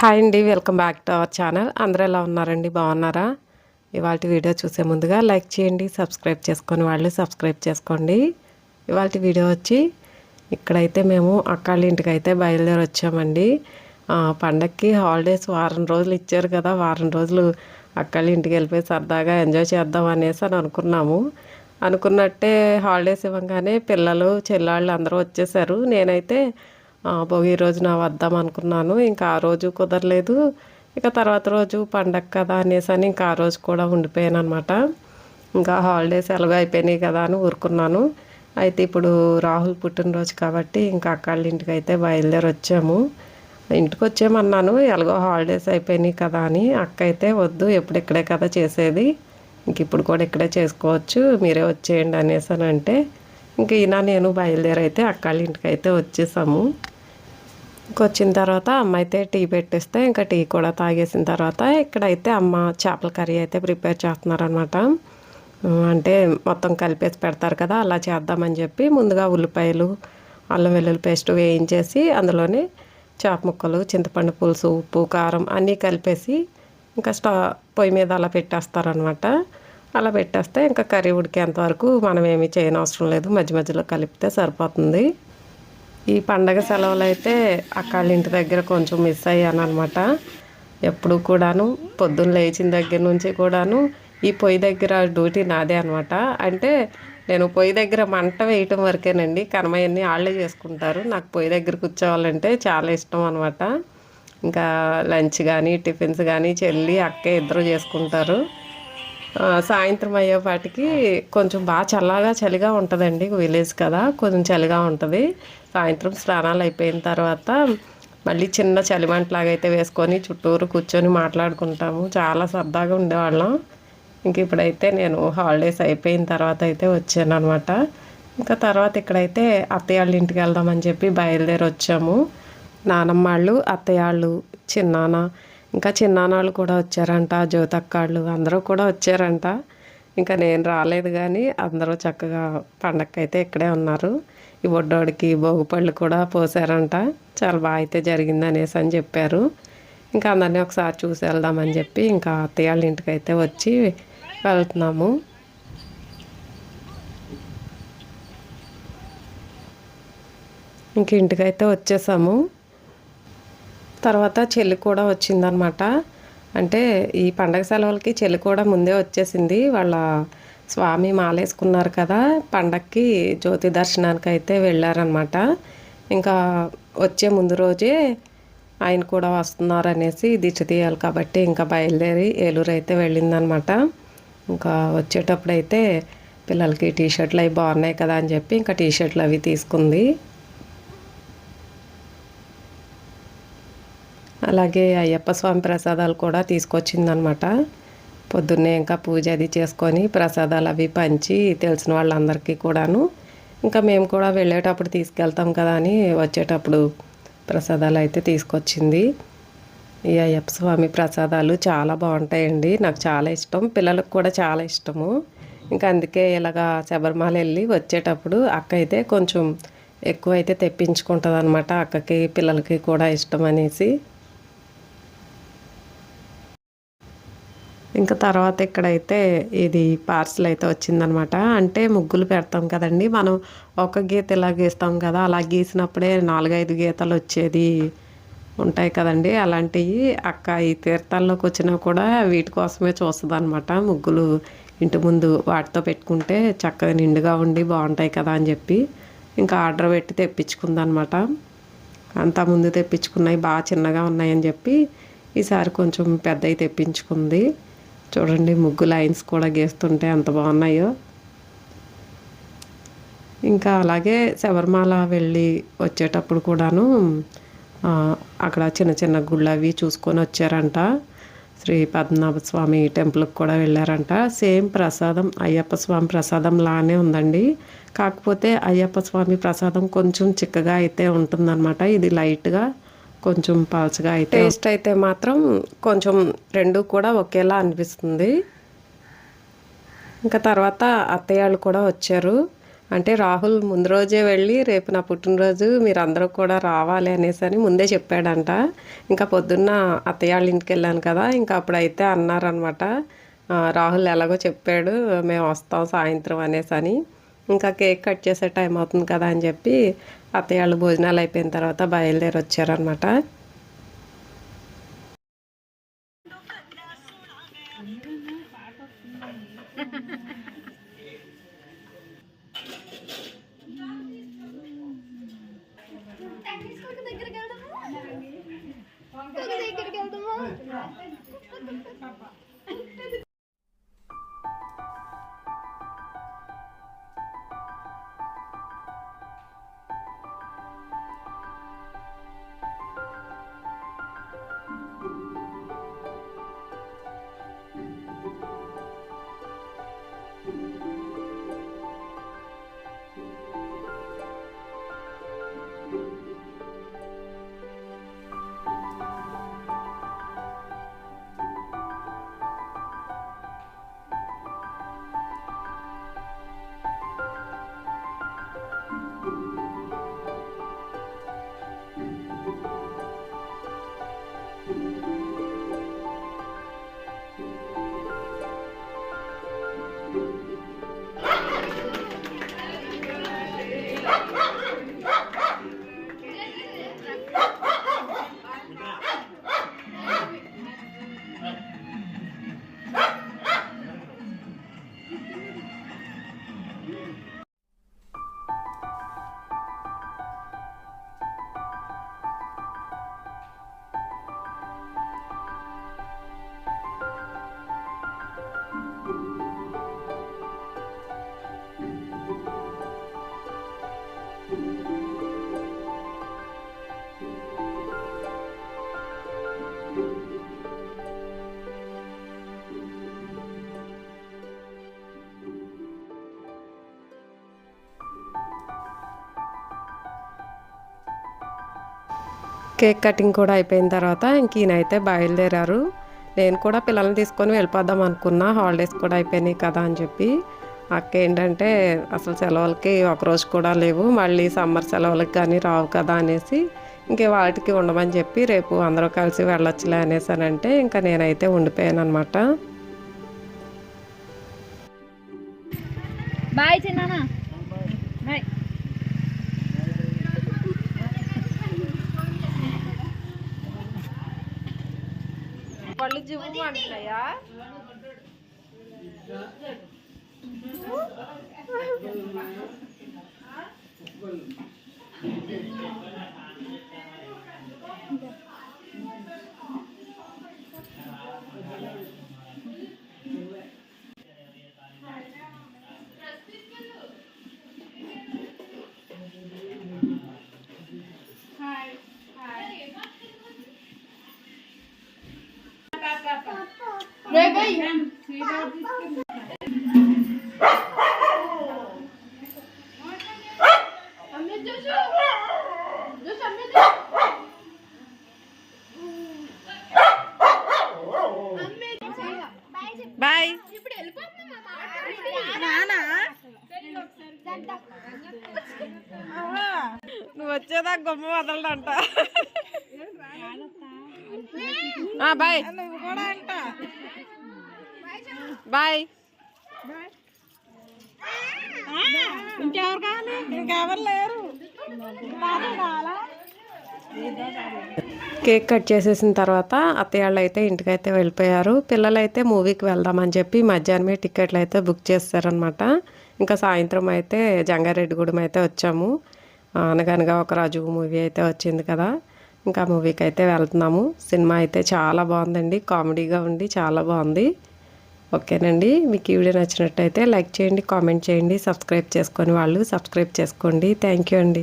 Hi అండి welcome back to our channel. అందరూ ఎలా ఉన్నారండి? బాగున్నారా? ఇవాళ వీడియో చూసే ముందుగా లైక్ చేయండి సబ్స్క్రైబ్ చేసుకొని వాళ్ళు సబ్స్క్రైబ్ చేసుకోండి. ఇవాళ వీడియో వచ్చి ఇక్కడైతే మేము అక్కాళ్ళ ఇంటికి అయితే బయలుదేరి వచ్చామండి. పండగకి పండక్కి హాలిడేస్ వారం రోజులు ఇచ్చారు కదా వారం రోజులు అక్కాళ్ళ ఇంటికి వెళ్ళిపోయి సరదాగా ఎంజాయ్ చేద్దాం అనేసి అని అనుకున్నాము. అనుకున్నట్టే హాలిడేస్ ఇవ్వగానే పిల్లలు చెల్లాళ్ళు అందరూ వచ్చేసారు. నేనైతే భోగి రోజున వద్దాం అనుకున్నాను ఇంకా ఆ రోజు కుదరలేదు. ఇక తర్వాత రోజు పండగ కదా అనేసి అని ఇంకా ఆ రోజు కూడా ఉండిపోయాను అనమాట ఇంకా హాలిడేస్ ఎలాగో అయిపోయినాయి కదా అని ఊరుకున్నాను. అయితే ఇప్పుడు రాహుల్ పుట్టినరోజు కాబట్టి ఇంకా అక్కళ్ళ ఇంటికి అయితే బయలుదేరి వచ్చాము. ఇంటికి వచ్చేయమన్నాను ఎలాగో హాలిడేస్ అయిపోయినాయి కదా అని. అక్క అయితే వద్దు ఎప్పుడు ఇక్కడే కదా చేసేది. ఇంక ఇప్పుడు కూడా ఇక్కడే చేసుకోవచ్చు మీరే వచ్చేయండి అనేసి అని అంటే ఇంక ఈయన నేను బయలుదేరి అయితే అక్కాళ్ళ ఇంటికి అయితే వచ్చేసాము. ఇంకొచ్చిన తర్వాత అమ్మ అయితే టీ పెట్టిస్తే ఇంకా టీ కూడా తాగేసిన తర్వాత ఇక్కడైతే అమ్మ చేపల కర్రీ అయితే ప్రిపేర్ చేస్తున్నారనమాట అంటే మొత్తం కలిపేసి పెడతారు కదా అలా చేద్దామని చెప్పి ముందుగా ఉల్లిపాయలు అల్లం వెల్లుల్లి పేస్ట్ వేయించేసి అందులోనే చేప ముక్కలు చింతపండు పులుసు ఉప్పు కారం అన్నీ కలిపేసి ఇంకా స్టా పొయ్యి మీద అలా పెట్టేస్తారనమాట అలా పెట్టేస్తే ఇంకా కర్రీ ఉడికేంత వరకు మనం ఏమీ చేయనవసరం లేదు. మధ్య మధ్యలో కలిపితే సరిపోతుంది. ఈ పండగ సెలవులు అయితే అక్కాళ్ళ ఇంటి దగ్గర కొంచెం మిస్ అయ్యాను అనమాట ఎప్పుడు కూడాను పొద్దున్న లేచిన దగ్గర నుంచి కూడాను ఈ పొయ్యి దగ్గర డ్యూటీ నాదే అనమాట అంటే నేను పొయ్యి దగ్గర మంట వేయటం వరకేనండి. కనమయ్యన్ని వాళ్ళే చేసుకుంటారు. నాకు పొయ్యి దగ్గర కూర్చోవాలంటే చాలా ఇష్టం అనమాట ఇంకా లంచ్ కానీ టిఫిన్స్ కానీ చెల్లి అక్క ఇద్దరు చేసుకుంటారు. సాయంత్రం అయ్యేపాటికి కొంచెం బాగా చల్లగా చలిగా ఉంటుందండి విలేజ్ కదా కొంచెం చలిగా ఉంటుంది. సాయంత్రం స్నానాలు అయిపోయిన తర్వాత మళ్ళీ చిన్న చలిమంటలాగా అయితే వేసుకొని చుట్టూరు కూర్చొని మాట్లాడుకుంటాము. చాలా సరదాగా ఉండేవాళ్ళం. ఇంక ఇప్పుడైతే నేను హాలిడేస్ అయిపోయిన తర్వాత అయితే వచ్చాను అనమాట ఇంకా తర్వాత ఇక్కడైతే అత్తయ్య వాళ్ళ ఇంటికి వెళ్దామని చెప్పి బయలుదేరి వచ్చాము. నానమ్మ వాళ్ళు అత్తయ్య వాళ్ళు చిన్నాన్న ఇంకా చిన్నానాళ్ళు కూడా వచ్చారంట జ్యోతక్కాళ్ళు అందరూ కూడా వచ్చారంట. ఇంకా నేను రాలేదు కానీ అందరూ చక్కగా పండగకి అయితే ఇక్కడే ఉన్నారు. ఈ బొడ్డోడికి భోగిపళ్ళు కూడా పోసారంట. చాలా బాగా అయితే జరిగింది అనేసి అని చెప్పారు. ఇంకా అందరినీ ఒకసారి చూసి వెళ్దామని చెప్పి ఇంకా అత్తయ్య వాళ్ళ ఇంటికి అయితే వచ్చి వెళ్తున్నాము. ఇంక ఇంటికైతే వచ్చేసాము. తర్వాత చెల్లి కూడా వచ్చిందనమాట. అంటే ఈ పండగ సెలవులకి చెల్లి కూడా ముందే వచ్చేసింది. వాళ్ళ స్వామి మాలేసుకున్నారు కదా పండక్కి జ్యోతి దర్శనానికి అయితే వెళ్ళారనమాట. ఇంకా వచ్చే ముందు రోజే ఆయన కూడా వస్తున్నారు అనేసి దిష్టి తీయాలి కాబట్టి ఇంకా బయలుదేరి ఏలూరు అయితే వెళ్ళిందనమాట. ఇంకా వచ్చేటప్పుడు అయితే పిల్లలకి టీ షర్ట్లు అవి బాగున్నాయి కదా అని చెప్పి ఇంకా టీ షర్ట్లు అవి తీసుకుంది. అలాగే అయ్యప్ప స్వామి ప్రసాదాలు కూడా తీసుకొచ్చిందనమాట పొద్దున్నే ఇంకా పూజ అది చేసుకొని ప్రసాదాలు అవి పంచి తెలిసిన వాళ్ళందరికీ కూడాను. ఇంకా మేము కూడా వెళ్ళేటప్పుడు తీసుకెళ్తాం కదా అని వచ్చేటప్పుడు ప్రసాదాలు అయితే తీసుకొచ్చింది. ఈ అయ్యప్ప స్వామి ప్రసాదాలు చాలా బాగుంటాయండి. నాకు చాలా ఇష్టం. పిల్లలకు కూడా చాలా ఇష్టము. ఇంకా అందుకే ఇలాగా శబరిమల వెళ్ళి వచ్చేటప్పుడు అక్క అయితే కొంచెం ఎక్కువ అయితే తెప్పించుకుంటుంది అనమాట అక్కకి పిల్లలకి కూడా ఇష్టం అనేసి ఇంకా తర్వాత ఇక్కడైతే ఇది పార్సల్ అయితే వచ్చిందనమాట. అంటే ముగ్గులు పెడతాం కదండి. మనం ఒక గీత ఇలా గీస్తాం కదా అలా గీసినప్పుడే నాలుగైదు గీతలు వచ్చేది ఉంటాయి కదండి. అలాంటివి అక్క ఈ తీర్థాల్లోకి వచ్చినా కూడా వీటి కోసమే చూస్తుంది అనమాట ముగ్గులు ఇంటి ముందు వాటితో పెట్టుకుంటే చక్కగా నిండుగా ఉండి బాగుంటాయి కదా అని చెప్పి ఇంకా ఆర్డర్ పెట్టి తెప్పించుకుందనమాట. అంతా ముందు తెప్పించుకున్నాయి బాగా చిన్నగా ఉన్నాయని చెప్పి ఈసారి కొంచెం పెద్దవి తెప్పించుకుంది. చూడండి ముగ్గు లైన్స్ కూడా గీస్తుంటే ఎంత బాగున్నాయో. ఇంకా అలాగే శబరిమల వెళ్ళి వచ్చేటప్పుడు కూడాను అక్కడ చిన్న చిన్న గుళ్ళు అవి చూసుకొని వచ్చారంట. శ్రీ పద్మనాభ స్వామి టెంపుల్కి కూడా వెళ్ళారంట. సేమ్ ప్రసాదం అయ్యప్ప స్వామి ప్రసాదం లానే ఉందండి. కాకపోతే అయ్యప్ప స్వామి ప్రసాదం కొంచెం చిక్కగా అయితే ఉంటుందన్నమాట. ఇది లైట్గా కొంచెం పలచగా అయితే టేస్ట్ అయితే మాత్రం కొంచెం రెండు కూడా ఒకేలా అనిపిస్తుంది. ఇంకా తర్వాత అత్తయ్య వాళ్ళు కూడా వచ్చారు. అంటే రాహుల్ ముందు రోజే వెళ్ళి రేపు నా పుట్టినరోజు మీరందరూ కూడా రావాలి అనేసి అని ముందే చెప్పాడంట. ఇంకా పొద్దున్న అత్తయ్యాళ్ళ ఇంటికి వెళ్ళాను కదా ఇంకా అప్పుడైతే అన్నారనమాట రాహుల్ ఎలాగో చెప్పాడు మేము వస్తాం సాయంత్రం అనేసి అని. ఇంకా కేక్ కట్ చేసే టైం అవుతుంది కదా అని చెప్పి అత్తయ్య వాళ్ళు భోజనాలు అయిపోయిన తర్వాత బయలుదేరి వచ్చారనమాట కేక్ కటింగ్ కూడా అయిపోయిన తర్వాత ఇంక ఈయనైతే బయలుదేరారు. నేను కూడా పిల్లల్ని తీసుకొని వెళ్ళిపోదాం అనుకున్నా. హాలిడేస్ కూడా అయిపోయినాయి కదా అని చెప్పి. అక్క ఏంటంటే అసలు సెలవులకి ఒకరోజు కూడా లేవు. మళ్ళీ సమ్మర్ సెలవులకి కానీ రావు కదా అనేసి ఇంకే వాటికి ఉండమని చెప్పి రేపు అందరూ కలిసి వెళ్ళొచ్చులే అనేసానంటే ఇంకా నేనైతే ఉండిపోయాను అనమాట బాయ్ చిన్నానా? బాయ్. పళ్ళు జివ్వు అంటున్నాయా బాయ్. ఇప్పుడు వెళ్ళిపోతున్నా నువ్వు వచ్చేదా గొమ్మ వదలడంట బాయ్. నువ్వు కూడా అంట? బాయ్. ఇంకెవరు కావాలి? ఇంకెవరు లేరు. కేక్ కట్ చేసేసిన తర్వాత అత్తయ్య వాళ్ళు అయితే ఇంటికైతే వెళ్ళిపోయారు. పిల్లలైతే మూవీకి వెళ్దామని చెప్పి మధ్యాహ్నమే టికెట్లు అయితే బుక్ చేస్తారనమాట ఇంకా సాయంత్రం అయితే జంగారెడ్డిగూడెం అయితే వచ్చాము. అనగనగా ఒక రాజు మూవీ అయితే వచ్చింది కదా. ఇంకా మూవీకి అయితే వెళ్తున్నాము. సినిమా అయితే చాలా బాగుందండి. కామెడీగా ఉండి చాలా బాగుంది. ఓకేనండి. మీకు ఈ వీడియో నచ్చినట్టయితే లైక్ చేయండి కామెంట్ చేయండి సబ్స్క్రైబ్ చేసుకొని వాళ్ళు సబ్స్క్రైబ్ చేసుకోండి. థ్యాంక్ యూ అండి.